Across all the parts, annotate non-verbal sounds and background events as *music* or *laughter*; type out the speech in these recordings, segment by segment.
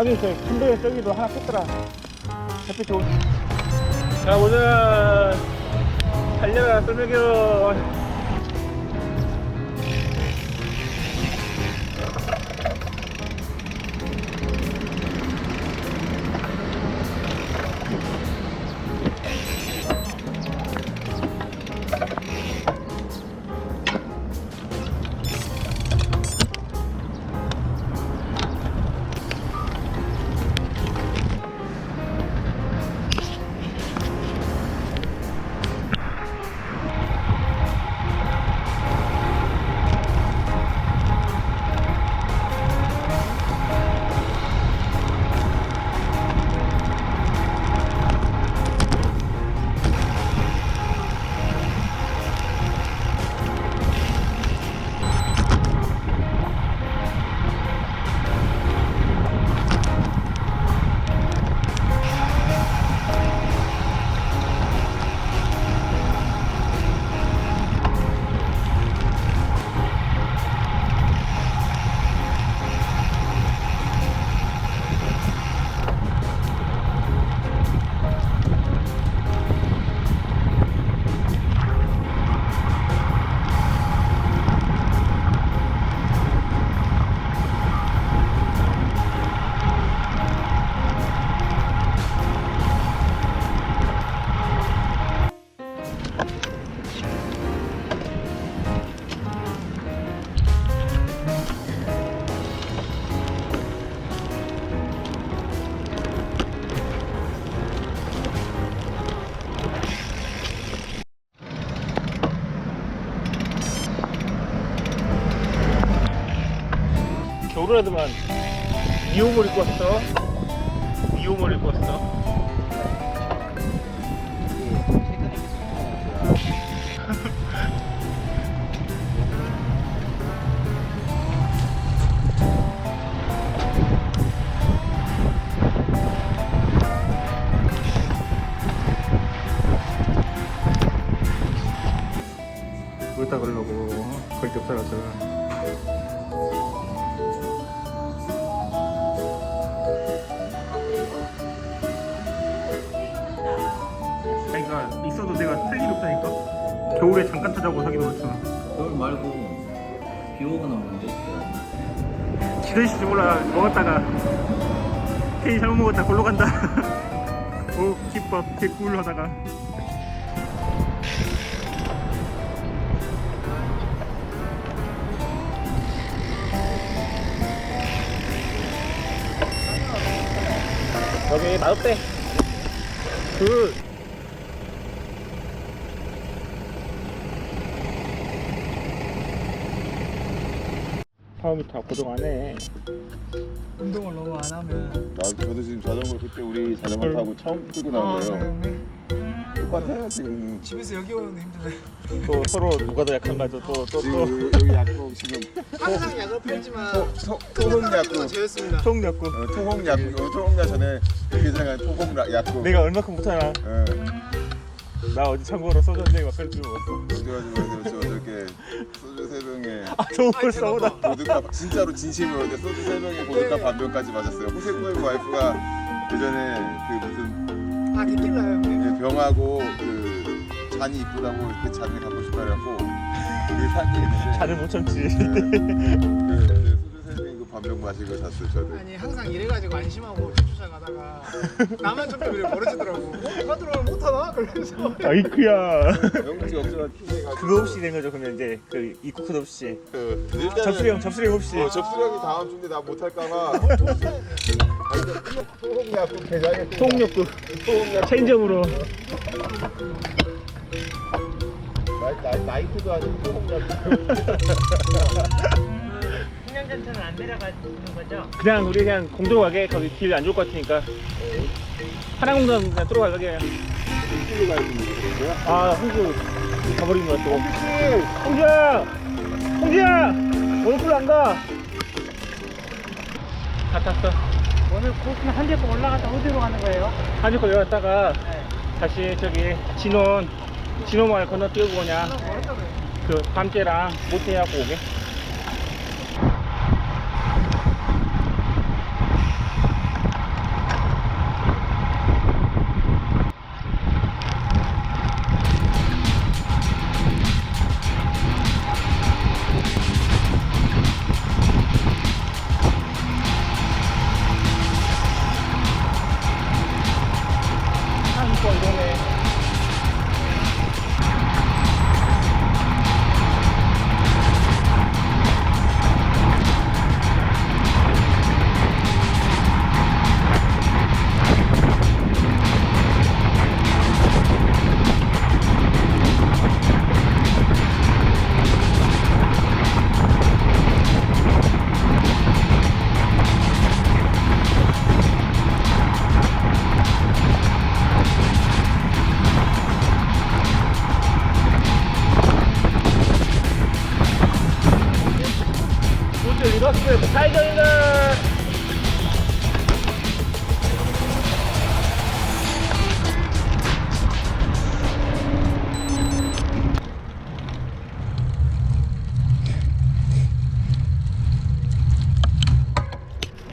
하긴 저 군대 저기도 하나 폈더라. 햇빛 좋은. 자, 오늘 달려라 쏠매교. 겨울에도만 미용을 입고 왔어. 미용을 입고 왔어. 겨울에 잠깐 타자고 사기 놀았잖아 겨울 말고 비 오거나 뭐 이럴 지도실지 몰라. 먹었다가 케이 잘못 먹었다. 골로 간다. *laughs* 오 김밥. 개꿀 하다가. 여기 맛없대. 그 처음이 다 고정 안 해. 운동을 너무 안 하면 나 저도 지금 자전거 그때 우리 자전거 타고 처음 끌고 나온 거예요. 네. 똑같아요 지금. 집에서 여기 오는 데 힘들어요 또 서로 누가 더 약한가죠. 또또 또. 지금 여기 약국 지금 항상 약을 팔지만 소- 토홍 약국, 저였습니다 총력구. 어, 토홍 약국, 어, 토홍 약 전에 그 전에 토홍 라- 약국. 내가 얼마큼 못하나. 어, 나 어제 참고로 소주 한잔 막걸리 좀 먹었어. 그래가지고 저 어저께 소주 세 병에 아걸 써보다. 보드카 진짜로 진심으로 어제 소주 세 병에 보드카 반 병까지 마셨어요. 호세코의 와이프가 예전에 그 무슨 아 데킬라요 형님? 그 병하고 그 잔이 이쁘다고 그 잔을 갖고 싶다 그래갖고 그 산게 있는데 잔을 못 참지. 그, 그 그 반병 마시고 잤어요 저도. 아니 항상 이래가지고 안심하고 주차 가다가 나만 좀 그래 멀어지더라고 어? 누가 들어오면 못하나? 그러면서 아이쿠야. 영국이 없지만 TV가 그거 없이 된 거죠. 그러면 이제 그 입국 코드 없이 그 일단은 접수령 접수령 없이. 어, 접수령이 다음 주인데 나 못할까봐 통력구. 토홍 약국 체인점으로. 나이, 나이, 나이트도 아니고 약 *laughs* 국 청량전차는 안 내려가는 거죠? 그냥 우리 그냥 공도로 가게 거기 길 안 좋을 것 같으니까. 하나공단 그냥 뚫어가 가게. 일주일 가야 되는 거야? 아 홍주 가버린 거야 또. 홍주야, 홍주야, 오늘 풀안 가. 다 탔어. 오늘 고수는 한대고 올라가서 어디로 가는 거예요? 한주거 내려갔다가 다시 저기 진원 진원마을 건너뛰고 그냥 그 밤째랑 모태하고 오게. 그 사회적인가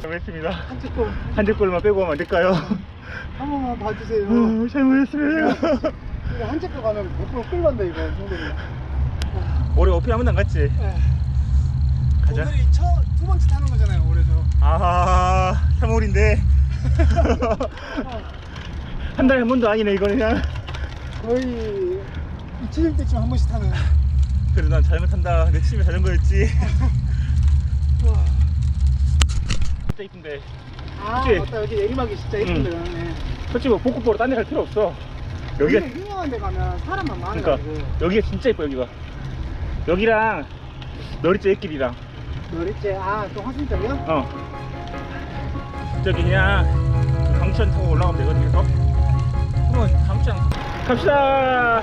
잘못했습니다. 한쪽도 한쪽골만 빼고 하면 안 될까요? 한 번만 봐주세요. 어, 잘못했습니다. 한쪽도 가면 100% 끌만다 이거. 올해 어필 한 번도 안 갔지? 가자. 오늘이 첫, 두 번째 타는 거잖아요 올해서. 아, 3월인데. *laughs* 한 달에 한 번도 아니네, 이거는 그냥. 거의 잊혀질 때쯤 한 번씩 타는. 그래도 난 잘못한다. 내 취미 자전거였지. 와. 진짜 이쁜데. 아 그치? 맞다 여기 내리막이 진짜 예쁜데 응. 네. 솔직히 뭐 복구 보러 딴 데 갈 필요 없어. 여기가, 여기가 유명한 데 가면 사람만 그러니까, 많아가지고. 여기가 진짜 이뻐, 여기가. 여기랑, 너리째 옛길이랑. 너리째 아또 화순장이요? 어. 저기 그냥 강천 타고 올라가면 되거든 계속. 그럼 강천 갑시다.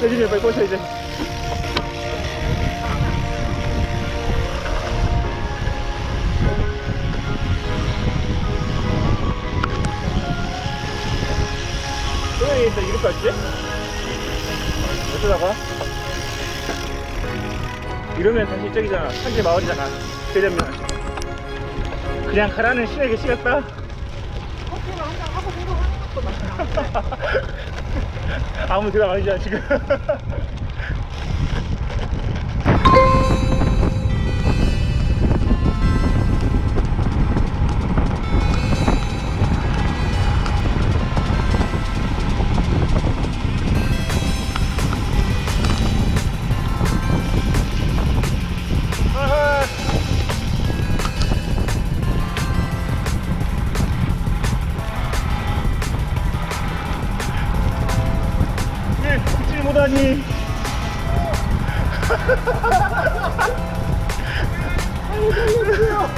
그러면 여진이 빨리 꽂아 이제. 왜 일단 이렇게 왔지? 어쩌다가? 이러면 다시 저기잖아. 산지 마을이잖아. 되려면 그냥 가라는 신에게 시갔다 *laughs* 아무 대답 아니잖아 지금 다들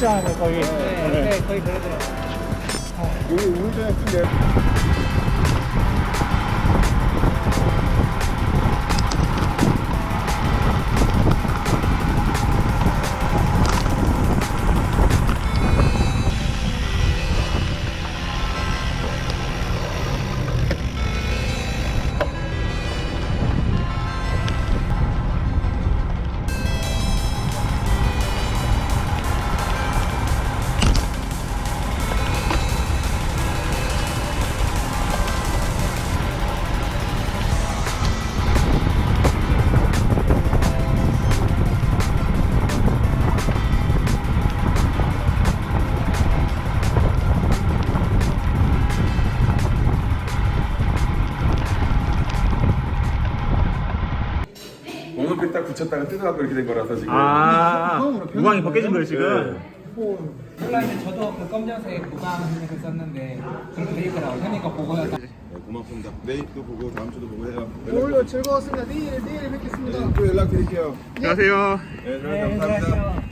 시 시작하네, 거의. 오늘. 거의 그러더라고. 여기 우회전에 큰데 붙였다가 뜯어갖고 이렇게 된 거라서 지금. 아 무광이 벗겨진 거예요 지금? 원래 저도 그 검정색 구강 을 썼는데 그렇게 돼 있더라고. 현이가 보고 해서 네, 고맙습니다. 내일도 보고 다음 주도 보고 해요. 오늘 즐거웠습니다. 내일 내일 뵙겠습니다. 네, 또 연락 드릴게요. 안녕하세요 네, 감사합니다.